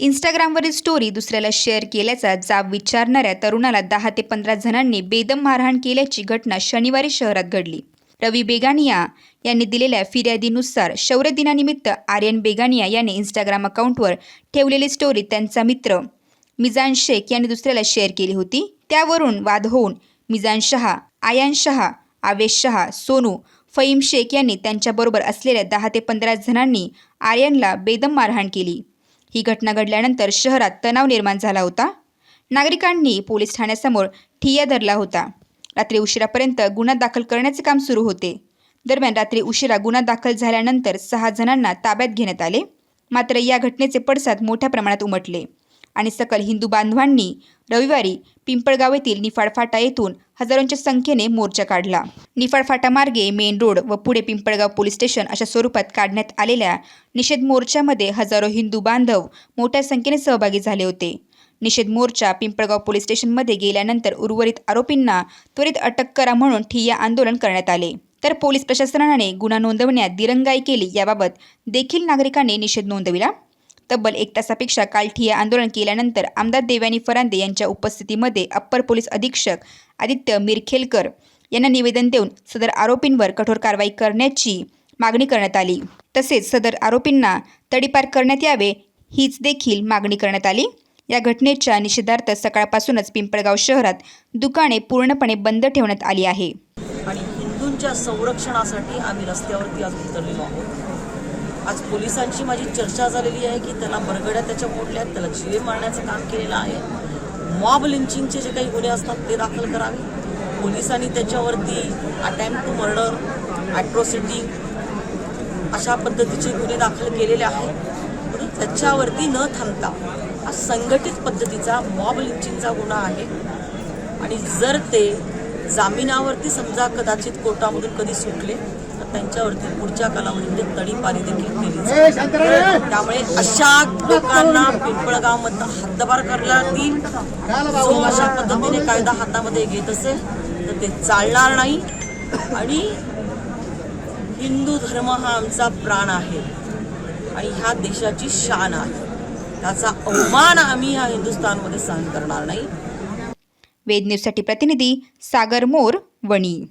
इंस्टाग्रामवरील story दुसऱ्याला share केल्याचा जाब विचारणाऱ्या तरुणाला दहा ते पंधरा जणांनी बेदम मारहाण केल्याची घटना शनिवारी शहरात घडली. रवी बेगानिया यांनी दिलेल्या फिर्यादीनुसार शौर्य दिनानिमित्त आर्यन बेगानिया यांनी इंस्टाग्राम अकाउंटवर ठेवलेली स्टोरी त्यांचा मित्र मिजान शेख यांनी दुसऱ्याला शेअर केली होती. त्यावरून वाद होऊन मिजान शहा आयान शहा आवेश शहा सोनू फईम शेख यांनी त्यांच्याबरोबर असलेल्या दहा ते पंधरा जणांनी आर्यनला बेदम मारहाण केली. ही घटना घडल्यानंतर शहरात तणाव निर्माण झाला होता. नागरिकांनी पोलीस ठाण्यासमोर ठिय्या धरला होता. रात्री उशिरापर्यंत गुन्हा दाखल करण्याचे काम सुरू होते. दरम्यान रात्री उशिरा गुन्हा दाखल झाल्यानंतर सहा जणांना ताब्यात घेण्यात आले. मात्र या घटनेचे पडसाद मोठ्या प्रमाणात उमटले. आणि सकल हिंदू बांधवांनी रविवारी पिंपळगाव येथील निफाड फाटा येथून हजारोंच्या संख्येने मोर्चा काढला. निफाडफाटा मार्गे मेन रोड व पुढे पिंपळगाव पोलीस स्टेशन अशा स्वरूपात काढण्यात आलेल्या निषेध मोर्चामध्ये हजारो हिंदू बांधव मोठ्या संख्येने सहभागी झाले होते. निषेध मोर्चा पिंपळगाव पोलीस स्टेशनमध्ये गेल्यानंतर उर्वरित आरोपींना त्वरित अटक करा म्हणून ठिय्या आंदोलन करण्यात आले. तर पोलीस प्रशासनाने गुन्हा नोंदवण्यात दिरंगाई केली याबाबत देखील नागरिकांनी निषेध नोंदविला. तब्बल एक तासापेक्षा काल ठिय्या आंदोलन केल्यानंतर आमदार देवानी फरांदे यांच्या उपस्थितीमध्ये अप्पर पोलीस अधीक्षक आदित्य मिरखेलकर यांना निवेदन देऊन सदर आरोपींवर कठोर कारवाई करण्याची मागणी करण्यात आली. तसेच सदर आरोपींना तडीपार करण्यात यावे हीच देखील मागणी करण्यात आली. या घटनेच्या निषेधार्थ सकाळपासूनच पिंपळगाव शहरात दुकाने पूर्णपणे बंद ठेवण्यात आली आहे. आणि हिंदूंच्या संरक्षणासाठी आम्ही रस्त्यावरती आज उतरलेलो आहोत. आज पोलिसांची माझी चर्चा झालेली आहे की त्याला बरगड्या त्याच्या मोडल्या त्याला जीवे मारण्याचं काम केलेलं आहे. मॉब लिंचिंगचे जे काही गुन्हे असतात ते दाखल करावे. पोलिसांनी त्याच्यावरती अटॅम्प टू मर्डर ॲट्रॉसिटी अशा पद्धतीचे गुन्हे दाखल केलेले आहेत. म्हणून त्याच्यावरती न थांबता हा संघटित पद्धतीचा मॉब लिंचिंगचा गुन्हा आहे. आणि जर ते जामिनावरती समजा कदाचित कोर्टामधून कधी सुटले त्यांच्यावरती पुढच्या कालावधीमध्ये तडीपारी देखील केली जाईल. त्यामुळे अशा लोकांना पिंपळगावमधनं हद्दपार करण्यातील जो अशा पद्धतीने कायदा हातामध्ये घेत असेल तर ते चालणार नाही. आणि हिंदू धर्म हा आमचा प्राण आहे. आणि ह्या देशाची शान आहे. त्याचा अवमान आम्ही ह्या हिंदुस्थानमध्ये सहन करणार नाही. वेद न्यूजसाठी प्रतिनिधी सागर मोर वणी.